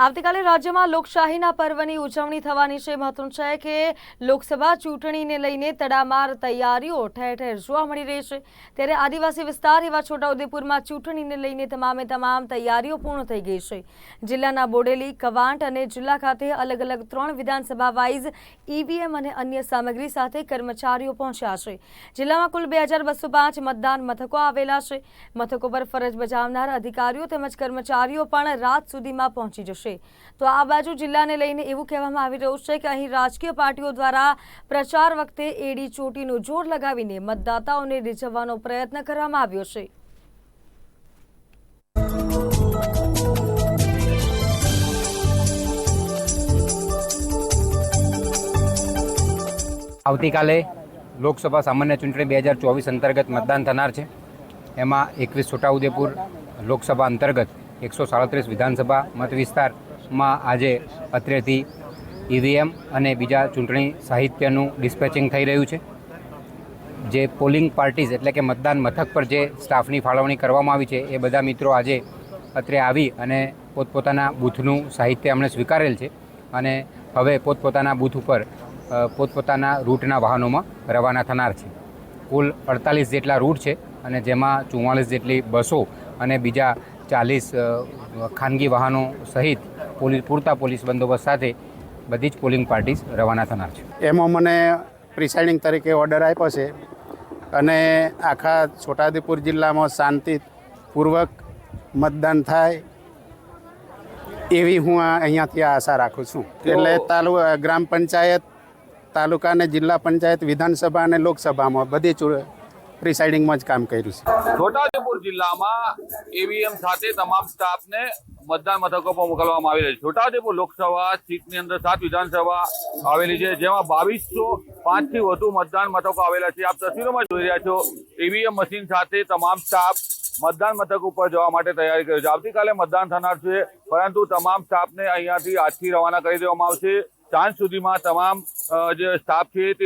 આવતીકાલે રાજ્યમાં લોકશાહીના પર્વની ઉજવણી થવાની છે. મહત્વનું છે કે લોકસભા ચૂંટણીને લઈને તડામાર તૈયારીઓ ઠેર ઠેર જોવા મળી રહી છે. ત્યારે આદિવાસી વિસ્તાર એવા છોટાઉદેપુરમાં ચૂંટણીને લઈને તમામે તમામ તૈયારીઓ પૂર્ણ થઈ ગઈ છે. જિલ્લાના બોડેલી, કવાંટ અને જિલ્લા ખાતે અલગ અલગ ત્રણ વિધાનસભા વાઇઝ ઈવીએમ અને અન્ય સામગ્રી સાથે કર્મચારીઓ પહોંચ્યા છે. જિલ્લામાં કુલ બે હજાર બસો પાંચ મતદાન મથકો આવેલા છે. મથકો પર ફરજ બજાવનાર અધિકારીઓ તેમજ કર્મચારીઓ પણ રાત સુધીમાં પહોંચી જશે. તો આ બાજુ જિલ્લાને લઈને એવું કહેવામાં આવી રહ્યું છે કે અહીં રાજકીય પાર્ટીઓ દ્વારા પ્રચાર વખતે એડી ચોટીનું જોર લગાવીને મતદાતાઓને રીઝવવાનો પ્રયત્ન કરવામાં આવ્યો છે. આવતીકાલે લોકસભા સામાન્ય ચૂંટણી બે હજાર ચોવીસ અંતર્ગત મતદાન થનાર છે. એમાં એકવીસ છોટાઉદેપુર લોકસભા અંતર્ગત એકસો સાડત્રીસ વિધાનસભા મત વિસ્તારમાં આજે અત્રેથી ઈવીએમ અને બીજા ચૂંટણી સાહિત્યનું ડિસ્પેચિંગ થઈ રહ્યું છે. જે પોલિંગ પાર્ટીઝ એટલે કે મતદાન મથક પર જે સ્ટાફની ફાળવણી કરવામાં આવી છે, એ બધા મિત્રો આજે અત્રે આવી અને પોતપોતાના બૂથનું સાહિત્ય એમણે સ્વીકારેલ છે અને હવે પોતપોતાના બૂથ ઉપર પોતપોતાના રૂટના વાહનોમાં રવાના થનાર છે. કુલ અડતાલીસ જેટલા રૂટ છે અને જેમાં ચુમ્માલીસ જેટલી બસો અને બીજા ચાલીસ ખાનગી વાહનો સહિત પોલીસ પૂરતા પોલીસ બંદોબસ્ત સાથે બધી જ પોલિંગ પાર્ટીસ રવાના થનાર છે. એમાં મને પ્રિસાઇડિંગ તરીકે ઓર્ડર આપ્યો છે અને આખા છોટાઉદેપુર જિલ્લામાં શાંતિપૂર્વક મતદાન થાય એવી હું આ અહીંયાથી આશા રાખું છું. એટલે તાલુ ગ્રામ પંચાયત તાલુકા અને જિલ્લા પંચાયત વિધાનસભા અને લોકસભામાં બધી પ્રિસાઇડિંગમાં જ કામ કર્યું છે. છોટાઉદેપુર જિલ્લામાં ઈવીએમ સાથે તમામ સ્ટાફને મતદાન મથકો પર મોકલવામાં આવી રહ્યો છે. છોટાઉદેપુર લોકસભા સીટની અંદર સાત વિધાનસભા આવેલી છે, જેમાં બાવીસો પાંચથી વધુ મતદાન મથકો આવેલા છે. આપ તસવીરોમાં જોઈ રહ્યા છો ઈવીએમ મશીન સાથે તમામ સ્ટાફ મતદાન મથક ઉપર જવા માટે તૈયારી કરી છે. આવતીકાલે મતદાન થનાર છે, પરંતુ તમામ સ્ટાફને અહીંયાથી આજથી રવાના કરી દેવામાં આવશે. સાંજ સુધીમાં તમામ જે સ્ટાફ છે તે